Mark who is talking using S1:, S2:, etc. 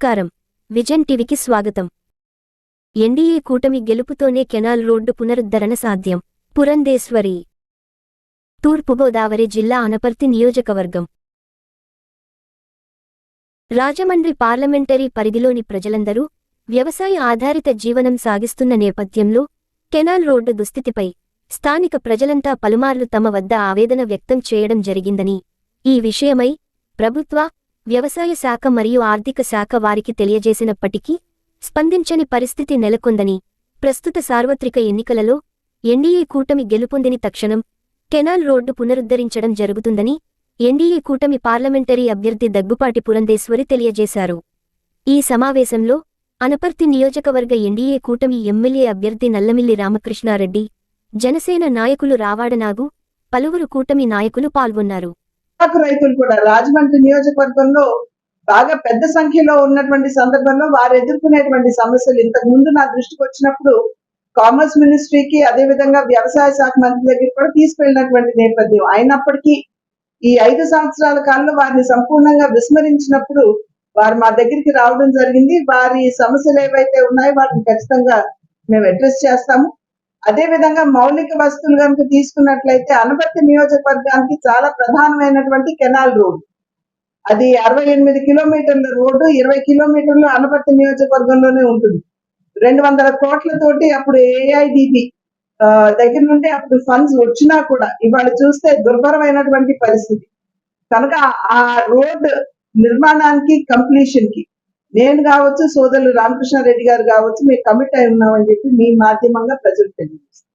S1: నమస్కారం. విజన్ టీవీకి స్వాగతం. ఎన్డీఏ కూటమి గెలుపుతోనే కెనాల్ రోడ్డు పునరుద్ధరణ సాధ్యం. పురంధేశ్వరి. తూర్పుగోదావరి జిల్లా అనపర్తి నియోజకవర్గం. రాజమండ్రి పార్లమెంటరీ పరిధిలోని ప్రజలందరూ వ్యవసాయ ఆధారిత జీవనం సాగిస్తున్న నేపథ్యంలో కెనాల్ రోడ్డు దుస్థితిపై స్థానిక ప్రజలంతా పలుమార్లు తమ వద్ద ఆవేదన వ్యక్తం చేయడం జరిగిందని ఈ విషయమై ప్రభుత్వ వ్యవసాయ శాఖ మరియు ఆర్థిక శాఖ వారికి తెలియజేసినప్పటికీ స్పందించని పరిస్థితి నెలకొందని ప్రస్తుత సార్వత్రిక ఎన్నికలలో ఎన్డీఏ కూటమి గెలుపొందిని తక్షణం కెనాల్ రోడ్డు పునరుద్ధరించడం జరుగుతుందని ఎన్డీఏ కూటమి పార్లమెంటరీ అభ్యర్థి దగ్గుపాటి పురంధేశ్వరి తెలియజేశారు. ఈ సమావేశంలో అనపర్తి నియోజకవర్గ ఎన్డీఏ కూటమి ఎమ్మెల్యే అభ్యర్థి నల్లమిల్లి రామకృష్ణారెడ్డి జనసేన నాయకులు రావాడనాగు పలువురు కూటమి నాయకులు పాల్గొన్నారు.
S2: పొగాకు రైతులు కూడా రాజమండ్రి నియోజకవర్గంలో బాగా పెద్ద సంఖ్యలో ఉన్నటువంటి సందర్భంలో వారు ఎదుర్కొనేటువంటి సమస్యలు ఇంతకు ముందు నా దృష్టికి వచ్చినప్పుడు కామర్స్ మినిస్ట్రీకి అదే విధంగా వ్యవసాయ శాఖ మంత్రి దగ్గర కూడా తీసుకెళ్ళినటువంటి నేపథ్యం. అయినప్పటికీ ఈ ఐదు సంవత్సరాల కాలంలో వారిని సంపూర్ణంగా విస్మరించినప్పుడు వారు మా దగ్గరికి రావడం జరిగింది. వారి సమస్యలు ఏవైతే ఉన్నాయో వాటిని ఖచ్చితంగా మేము అడ్రస్ చేస్తాము. అదే విధంగా మౌలిక వస్తువులు కనుక తీసుకున్నట్లయితే అనపర్తి నియోజకవర్గానికి చాలా ప్రధానమైనటువంటి కెనాల్ రోడ్. అది అరవై ఎనిమిది కిలోమీటర్ల రోడ్డు ఇరవై కిలోమీటర్లు అనపర్తి నియోజకవర్గంలోనే ఉంటుంది. రెండు వందల కోట్లతోటి అప్పుడు ఏఐడిబి దగ్గర నుండి అప్పుడు ఫండ్స్ వచ్చినా కూడా ఇవాళ చూస్తే దుర్భరమైనటువంటి పరిస్థితి. కనుక ఆ రోడ్ నిర్మాణానికి కంప్లీషన్కి నేను కావచ్చు సోదరులు రామకృష్ణారెడ్డి గారు కావచ్చు మేము కమిట్ అయి ఉన్నామని చెప్పి మీ మాధ్యమంగా ప్రజలు తెలియజేస్తారు